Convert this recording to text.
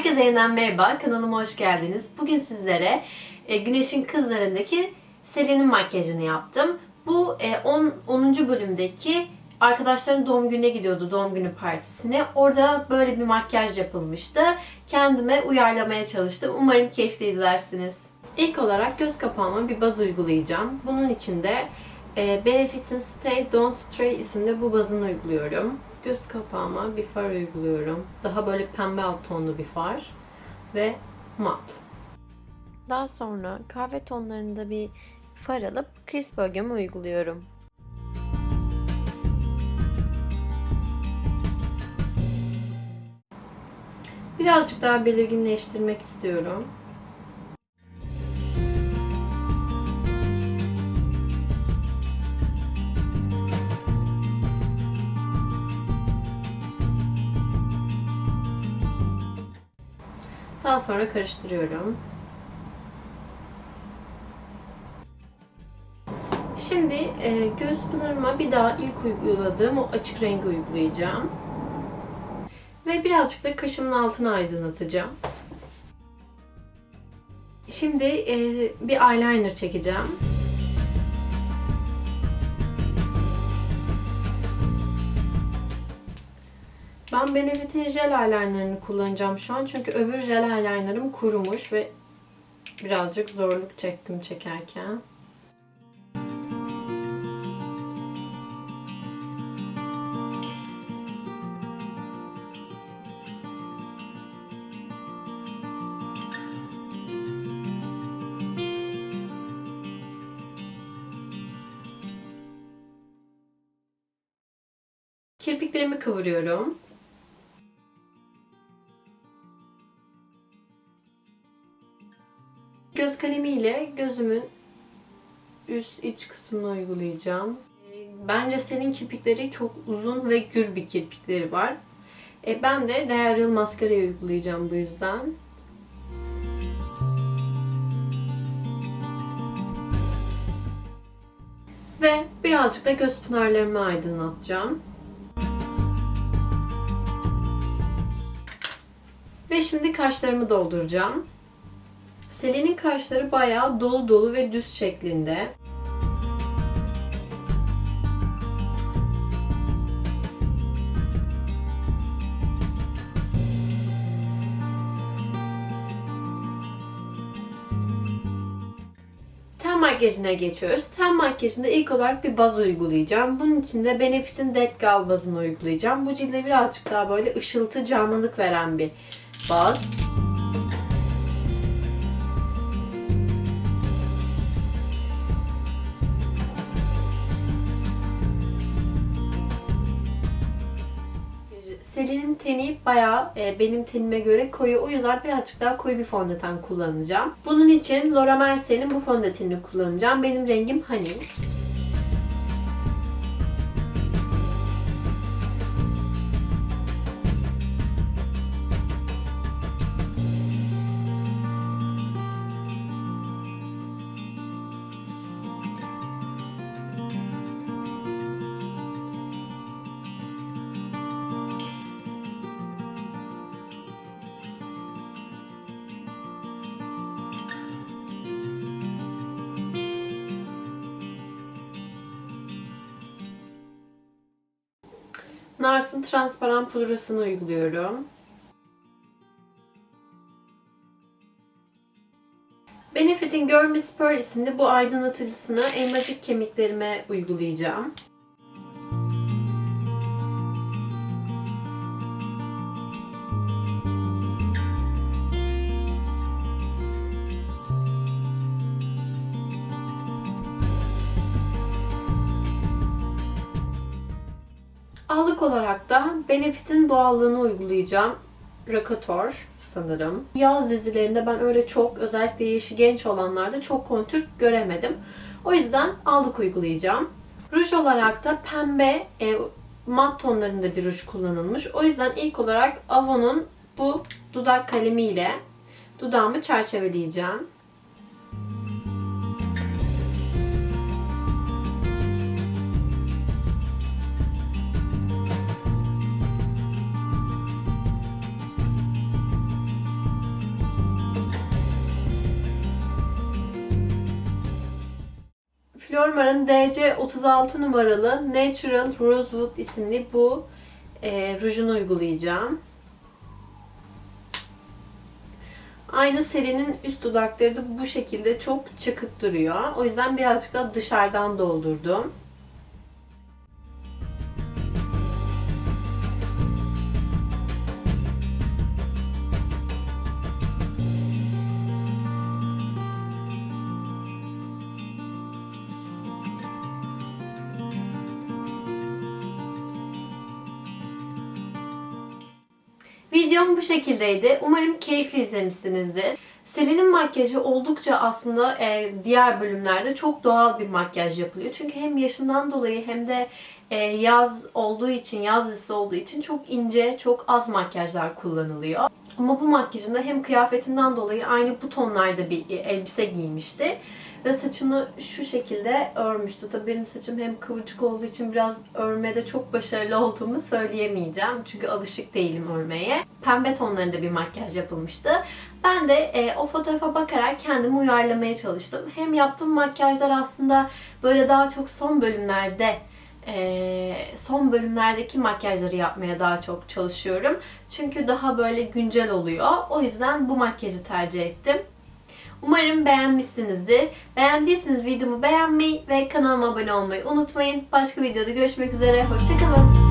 Herkese yeniden merhaba, kanalıma hoş geldiniz. Bugün sizlere e, Güneşin Kızlarındaki Selin'in makyajını yaptım. Bu e, 10. 10. bölümdeki arkadaşların doğum gününe gidiyordu, doğum günü partisine. Orada böyle bir makyaj yapılmıştı. Kendime uyarlamaya çalıştım. Umarım keyifli izlersiniz. İlk olarak göz kapağıma bir baz uygulayacağım. Bunun için de e, Benefit'in Stay Don't Stray isimli bu bazını uyguluyorum. Göz kapağıma bir far uyguluyorum. Daha böyle pembe alt tonlu bir far. Ve mat. Daha sonra kahve tonlarında bir far alıp kriz bölgeme uyguluyorum. Birazcık daha belirginleştirmek istiyorum. Daha sonra karıştırıyorum. Şimdi e, göz pınarıma bir daha ilk uyguladığım o açık rengi uygulayacağım. Ve birazcık da kaşımın altını aydınlatacağım. Şimdi e, bir eyeliner çekeceğim. Ben Benefit'in jel eyelinerını kullanacağım şu an. Çünkü öbür jel eyelinerım kurumuş ve birazcık zorluk çektim çekerken. Kirpiklerimi kıvırıyorum. Göz kalemiyle gözümün üst iç kısmına uygulayacağım. Bence senin kirpikleri çok uzun ve gür bir kirpikleri var. E, ben de Diaryl maskarayı uygulayacağım bu yüzden. Ve birazcık da göz pınarlarımı aydınlatacağım. Ve şimdi kaşlarımı dolduracağım. Selin'in kaşları bayağı dolu dolu ve düz şeklinde. Ten makyajına geçiyoruz. Ten makyajında ilk olarak bir baz uygulayacağım. Bunun için de Benefit'in Dead Gal bazını uygulayacağım. Bu cilde birazcık daha böyle ışıltı, canlılık veren bir baz. Selin'in teni bayağı e, benim tenime göre koyu. O yüzden birazcık daha koyu bir fondöten kullanacağım. Bunun için Laura Mercier'in bu fondötenini kullanacağım. Benim rengim Honey. Nars'ın transparan pudrasını uyguluyorum. Benefit'in Girl Miss Pearl isimli bu aydınlatıcısını elmacık kemiklerime uygulayacağım. Allık olarak da Benefit'in doğallığını uygulayacağım. Rakator sanırım. Yaz dizilerinde ben öyle çok özellikle yaşı genç olanlarda çok kontür göremedim. O yüzden allık uygulayacağım. Ruj olarak da pembe e, mat tonlarında bir ruj kullanılmış. O yüzden ilk olarak Avon'un bu dudak kalemiyle dudağımı çerçeveleyeceğim. Diormar'ın DC36 numaralı Natural Rosewood isimli bu e, rujunu uygulayacağım. Aynı serinin üst dudakları da bu şekilde çok çıkık duruyor. O yüzden birazcık da dışarıdan doldurdum. Videom bu şekildeydi. Umarım keyifli izlemişsinizdir. Selin'in makyajı oldukça aslında e, diğer bölümlerde çok doğal bir makyaj yapılıyor. Çünkü hem yaşından dolayı hem de e, yaz olduğu için, yaz dizisi olduğu için çok ince, çok az makyajlar kullanılıyor. Ama bu makyajında hem kıyafetinden dolayı aynı bu tonlarda bir elbise giymişti. Ve saçını şu şekilde örmüştü. Tabii benim saçım hem kıvırcık olduğu için biraz örmede çok başarılı olduğumu söyleyemeyeceğim. Çünkü alışık değilim örmeye. Pembe tonlarında bir makyaj yapılmıştı. Ben de e, o fotoğrafa bakarak kendimi uyarlamaya çalıştım. Hem yaptığım makyajlar aslında böyle daha çok son bölümlerde e, son bölümlerdeki makyajları yapmaya daha çok çalışıyorum. Çünkü daha böyle güncel oluyor. O yüzden bu makyajı tercih ettim. Umarım beğenmişsinizdir. Beğendiyseniz videomu beğenmeyi ve kanalıma abone olmayı unutmayın. Başka videoda görüşmek üzere. Hoşçakalın.